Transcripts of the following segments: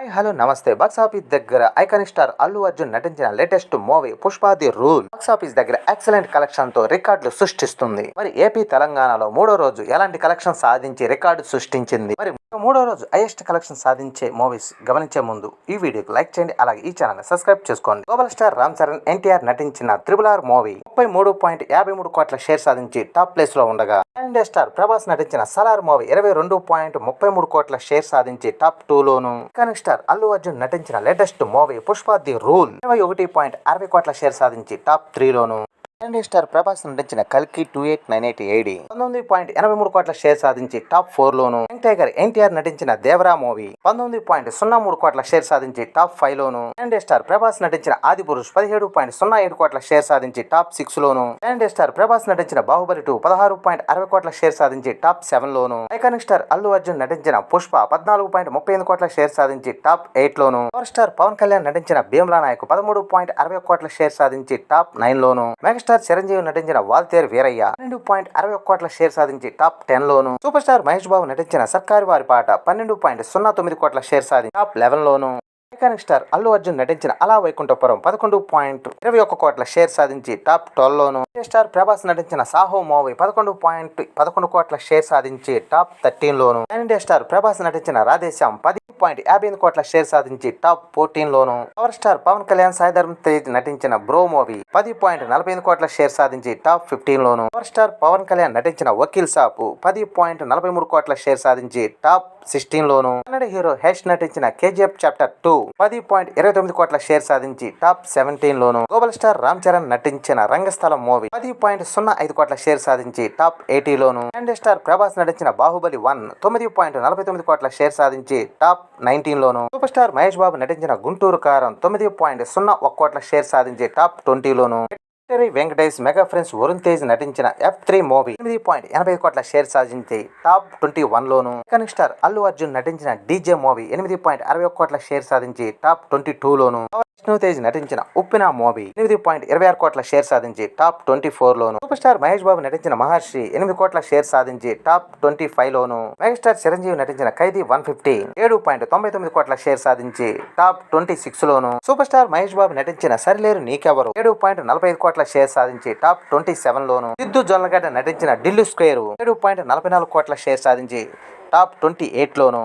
Hi hello నమస్తే. Box office దగ్గర iconic star Allu Arjun నటించిన latest movie Pushpa the rule. Box office దగ్గర excellent కలెక్షన్తో రికార్డులు సృష్టిస్తుంది. మరి ఏపీ తెలంగాణలో మూడో రోజు ఎలాంటి కలెక్షన్ సాధించి రికార్డు సృష్టించింది? మరి మూడో రోజు హైయెస్ట్ కలెక్షన్ సాధించే మూవీస్ గమనించే ముందు ఈ వీడియోకి లైక్ చేయండి. అలాగే ఈ ఛానల్ సబ్స్క్రైబ్ చేసుకోండి. గ్లోబల్ స్టార్ రామ్ చరణ్ ఎన్టీఆర్ నటించిన త్రిబుల్ ఆర్ మూవీ ముప్పై మూడు పాయింట్ యాభై మూడు కోట్ల షేర్ సాధించి టాప్ ప్లేస్లో ఉండగా ఇండియా స్టార్ ప్రభాస్ నటించిన సలార్ మూవీ ఇరవై రెండు పాయింట్ ముప్పై మూడు కోట్ల షేర్ సాధించి టాప్ టూ లోను. స్టార్ అల్లు అర్జున్ నటించిన latest movie Pushpa the rule. ఇరవై ఒకటి పాయింట్ అరవై కోట్ల షేర్ సాధించి టాప్ త్రీ లోను స్టార్ ప్రభాస్ నటించిన కల్కి two eight nine eight AD పంతొమ్మిది పాయింట్ ఎనభై మూడు కోట్ల షేర్ సాధించి టాప్ ఫోర్ లోను. యంగ్ టైగర్ ఎన్టీఆర్ నటించిన దేవరా మూవీ పంతొమ్మిది పాయింట్ సున్నా మూడు కోట్ల షేర్ సాధించి టాప్ ఫైవ్ లోను. ఇండియా స్టార్ ప్రభాస్ నటించిన ఆది పురుష్ పదిహేడు పాయింట్ సున్నా ఏడు కోట్ల షేర్ సాధించి టాప్ సిక్స్ లోను. ఇండియా స్టార్ ప్రభాస్ నటించిన బాహుబలి టూ పదహారు పాయింట్ అరవై కోట్ల షేర్ సాధించి టాప్ సెవెన్ లోను. ఐకానిక్ స్టార్ అల్లు అర్జున్ నటించిన పుష్ప పద్నాలుగు పాయింట్ ముప్పై ఎనిమిది కోట్ల షేర్ సాధించి టాప్ ఎయిట్ లోను. పవర్ స్టార్ పవన్ కళ్యాణ్ నటించిన భీమ్లా నాయక్ పదమూడు పాయింట్ అరవై కోట్ల షేర్ సాధించి టాప్ నైన్ లోను. మెగాస్టార్ చిరంజీవి నటించిన వాల్తేరు వీరయ్య పన్నెండు పాయింట్ అరవై కోట్ల షేర్ సాధించి టాప్ టెన్ లోను. సూపర్ స్టార్ మహేష్ బాబు నటించిన సర్కారు వారి పాట పన్నెండు పాయింట్ సున్నా తొమ్మిది కోట్ల షేర్ సాధించి టాప్ లెవెన్ లోను. ఐకానిక్ స్టార్ అల్లు అర్జున్ నటించిన అలా వైకుంఠపురం పదకొండు పాయింట్ ఇరవై ఒక్క కోట్ల షేర్ సాధించి టాప్ ట్వెల్వ్లోను స్టార్ ప్రభాస్ నటించిన సాహో మూవీ పదకొండు పాయింట్ పదకొండు కోట్ల షేర్ సాధించి టాప్ థర్టీన్లోను ఇండియా స్టార్ ప్రభాస్ నటించిన రాధేశ్యాం పది పాయింట్ యాభై ఎనిమిది కోట్ల షేర్ సాధించి టాప్ ఫోర్టీన్లోను పవర్ స్టార్ పవన్ కళ్యాణ్ సాయిధర్మ తేజ్ నటించిన బ్రో మూవీ పది పాయింట్ నలభై ఎనిమిది కోట్ల షేర్ సాధించి టాప్ ఫిఫ్టీన్లోను పవర్ స్టార్ పవన్ కళ్యాణ్ నటించిన వకీల్ సాపు పది పాయింట్ నలభై మూడు కోట్ల షేర్ సాధించి టాప్ సిక్స్టీన్లోను కన్నడ హీరో హెష్ నటించిన కేజీఎఫ్ చాప్టర్ టూ పది పాయింట్ ఇరవై తొమ్మిది కోట్ల షేర్ సాధించి టాప్ సెవెంటీన్ లోను గ్లోబల్ స్టార్ రామ్ చరణ్ నటించిన రంగస్థలం మూవీ పది పాయింట్ సున్నా ఐదు కోట్ల షేర్ సాధించి టాప్ ఎయిటీ లోను అండ్ స్టార్ ప్రభాస్ నటించిన బాహుబలి వన్ తొమ్మిది పాయింట్ నలభై తొమ్మిది కోట్ల షేర్ సాధించి టాప్ నైన్టీన్ లోను సూపర్ స్టార్ మహేష్ బాబు నటించిన గుంటూరు కారం తొమ్మిది పాయింట్ సున్నా ఒక కోట్ల షేర్ సాధించి top ట్వంటీలోను victory Venkatesh mega friends Varun Tej నటించిన ఎఫ్ త్రీ మూవీ. ఎనిమిది పాయింట్ ఎనభై కోట్ల షేర్ సాధించి టాప్ ట్వంటీ వన్ లోను ఐకానిక్ స్టార్ అల్లు అర్జున్ నటించిన డీజే మూవీ ఎనిమిది పాయింట్ అరవై కోట్ల షేర్ సాధించి టాప్ ట్వంటీ టూ లోను విష్ణు తేజ్ నటించిన ఉప్పిన మూవీ ఎనిమిది పాయింట్ ఇరవై ఆరు కోట్ల షేర్ సాధించి టాప్ ట్వంటీ ఫోర్ లోను సూపర్ స్టార్ మహేష్ బాబు నటించిన మహర్షి ఎనిమిది కోట్ల షేర్ సాధించి టాప్ ట్వంటీ ఫైవ్ లోను మెగాస్టార్ చిరంజీవి నటించిన ఖైదీ వన్ ఫిఫ్టీ ఏడు పాయింట్ తొంభై తొమ్మిది కోట్ల షేర్ సాధించి టాప్ ట్వంటీ సిక్స్ లోను సూపర్ స్టార్ మహేష్ బాబు నటించిన సరిలేరు నీకెవరు ఏడు పాయింట్ నలభై ఐదు కోట్ల షేర్ సాధించి టాప్ ట్వంటీ సెవెన్ లోను సిద్ధు జొన్నగడ్డ నటించిన ఢిల్లీ స్క్వేర్ ఏడు పాయింట్ నలభై నాలుగు కోట్ల షేర్ సాధించి టాప్ ట్వంటీ ఎయిట్ లోను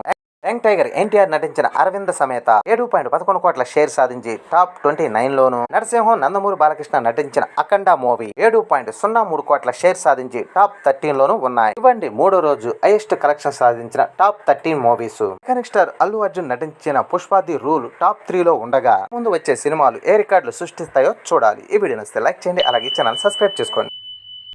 యంగ్ టైగర్ ఎన్టీఆర్ నటించిన అరవింద సమేత ఏడు పాయింట్ పదకొండు కోట్ల షేర్ సాధించి టాప్ ట్వంటీ నైన్ లోను నరసింహం నందమూరి బాలకృష్ణ నటించిన అఖండ మూవీ ఏడు పాయింట్ సున్నా మూడు కోట్ల షేర్ సాధించి టాప్ థర్టీన్ లోను ఉన్నాయి. ఇవ్వండి మూడో రోజు హైయెస్ట్ కలెక్షన్ సాధించిన top thirteen movies. Mechanic star Allu Arjun నటించిన పుష్పాది రూల్ టాప్ త్రీ లో ఉండగా ముందు వచ్చే సినిమాలు ఏ రికార్డులు సృష్టిస్తాయో చూడాలి. ఈ వీడియో నచ్చితే లైక్ చేయండి అలాగే ఛానల్ సబ్స్క్రైబ్ చేసుకోండి.